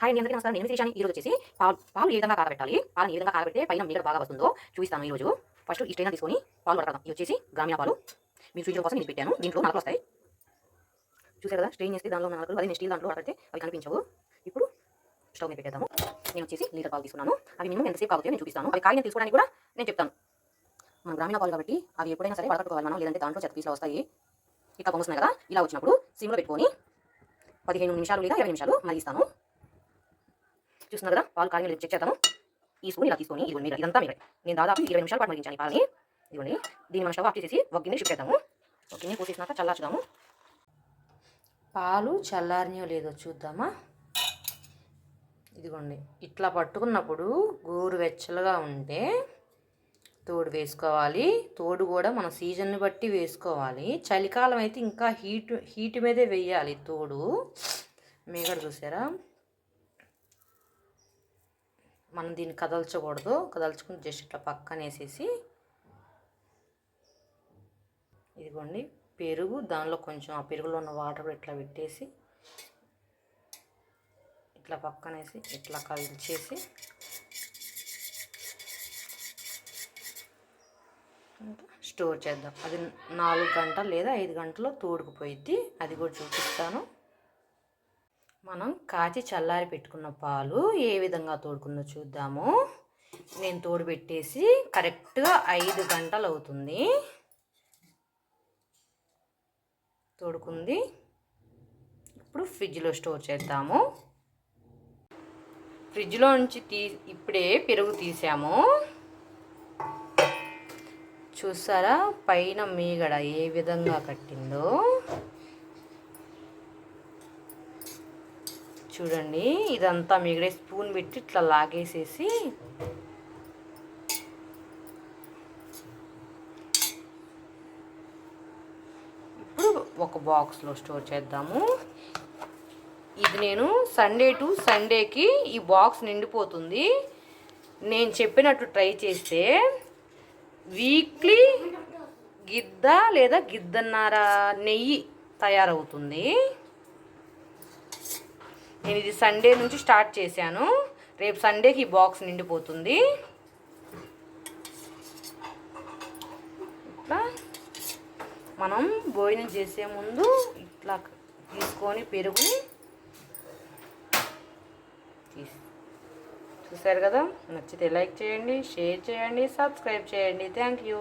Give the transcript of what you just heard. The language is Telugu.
హాయ్ అందరికీ నమస్కారం. నేను శ్రీశాని. ఈరోజు వచ్చేసి పాలు పాలు ఏ విధంగా కాగబెట్టాలి పాలు ఏ విధంగా కాగబెడితే పైన మీగడ బాగా వస్తుందో చూపిస్తాను ఈ రోజు. ఫస్ట్ ఈ స్ట్రైనర్ తీసుకొని పాలు పడతాం ఇది వచ్చేసి గ్రామీణ పాలు. మీ ఫ్రిడ్జ్ కోసం నేను పెట్టాను దీంట్లో నలకలు వస్తాయి. చూసారు కదా? స్ట్రెయిన్ చేస్తే దానిలో నలకలు అదే స్టీల్ దాంట్లో పడితే అవి కనిపించవు. ఇప్పుడు స్టవ్ మీద పెట్టేద్దాము. నేను వచ్చేసి లీటర్ పాలు తీసుకున్నాను. అవి మినిమం ఎంతసేపు కావచ్చు నేను చూపిస్తాను. అవి కాగిన తీసుకోవడానికి కూడా నేను చెప్తాను. మన గ్రామీణ పాలు కాబట్టి అవి ఎప్పుడైనా సరే వడకట్టుకోవాలి మనం. లేదంటే దాంట్లో చెత్త పీసులు వస్తాయి. ఇట్లా పొంగుస్తున్నాయి కదా? ఇలా వచ్చినప్పుడు సిమ్లో పెట్టుకొని పదిహేను నిమిషాలు లేదా ఇరవై నిమిషాలు మరిగిస్తాను. చూస్తున్నారు కదా? పాలు కాగిన చెక్ చేద్దాము. ఈ స్పూన్ ఇలా తీసుకొని ఇదిగోండి మీరు ఇదంతా మీరు నేను దాదాపు ఇరవై నిమిషాల పాటు మరిగించాను పాలని. ఇదిగోండి దీన్ని మనం స్టవ్ ఆఫ్ చేసేసి ఒక గిన్నె షిఫ్ట్ చేద్దాము. ఒక గిన్నె పోసేసినాక చల్లార్చుదాము. పాలు చల్లారినో లేదో చూద్దామా? ఇదిగోండి ఇట్లా పట్టుకున్నప్పుడు గోరువెచ్చలుగా ఉంటే తోడు వేసుకోవాలి. తోడు కూడా మన సీజన్ని బట్టి వేసుకోవాలి. చలికాలం అయితే ఇంకా హీట్ హీట్ మీదే వేయాలి తోడు. మీగడ చూసారా? మనం దీన్ని కదల్చకూడదు. కదల్చుకుని జస్ట్ ఇట్లా పక్కన వేసేసి ఇదిగోండి పెరుగు దానిలో కొంచెం ఆ పెరుగులో ఉన్న వాటర్ కూడా ఇట్లా పెట్టేసి ఇట్లా పక్కనేసి ఇట్లా కలిచేసి స్టోర్ చేద్దాం. అది నాలుగు గంటలు లేదా ఐదు గంటలో తోడుకుపోయిద్ది. అది కూడా చూపిస్తాను. మనం కాచి చల్లారి పెట్టుకున్న పాలు ఏ విధంగా తోడుకుందో చూద్దాము. నేను తోడు పెట్టేసి కరెక్ట్గా ఐదు గంటలు అవుతుంది. తోడుకుంది. ఇప్పుడు ఫ్రిడ్జ్లో స్టోర్ చేద్దాము. ఫ్రిడ్జ్లో నుంచి తీ ఇప్పుడే పెరుగు తీసాము. చూసారా? పైన మీగడ ఏ విధంగా కట్టిందో. చూడండి. ఇదంతా మిగిలే స్పూన్ పెట్టి ఇట్లా లాగేసేసి ఇప్పుడు ఒక బాక్స్లో స్టోర్ చేద్దాము. ఇది నేను సండే టు సండేకి ఈ బాక్స్ నిండిపోతుంది. నేను చెప్పినట్టు ట్రై చేస్తే వీక్లీ గిద్ద లేదా గిద్దన్నర నెయ్యి తయారవుతుంది. నేను ఇది సండే నుంచి స్టార్ట్ చేశాను. రేపు సండేకి ఈ బాక్స్ నిండిపోతుంది. ఇట్లా మనం భోజనం చేసే ముందు ఇట్లా తీసుకొని పెరుగుని తీసి చూసారు కదా? నచ్చితే లైక్ చేయండి షేర్ చేయండి సబ్స్క్రైబ్ చేయండి. Thank you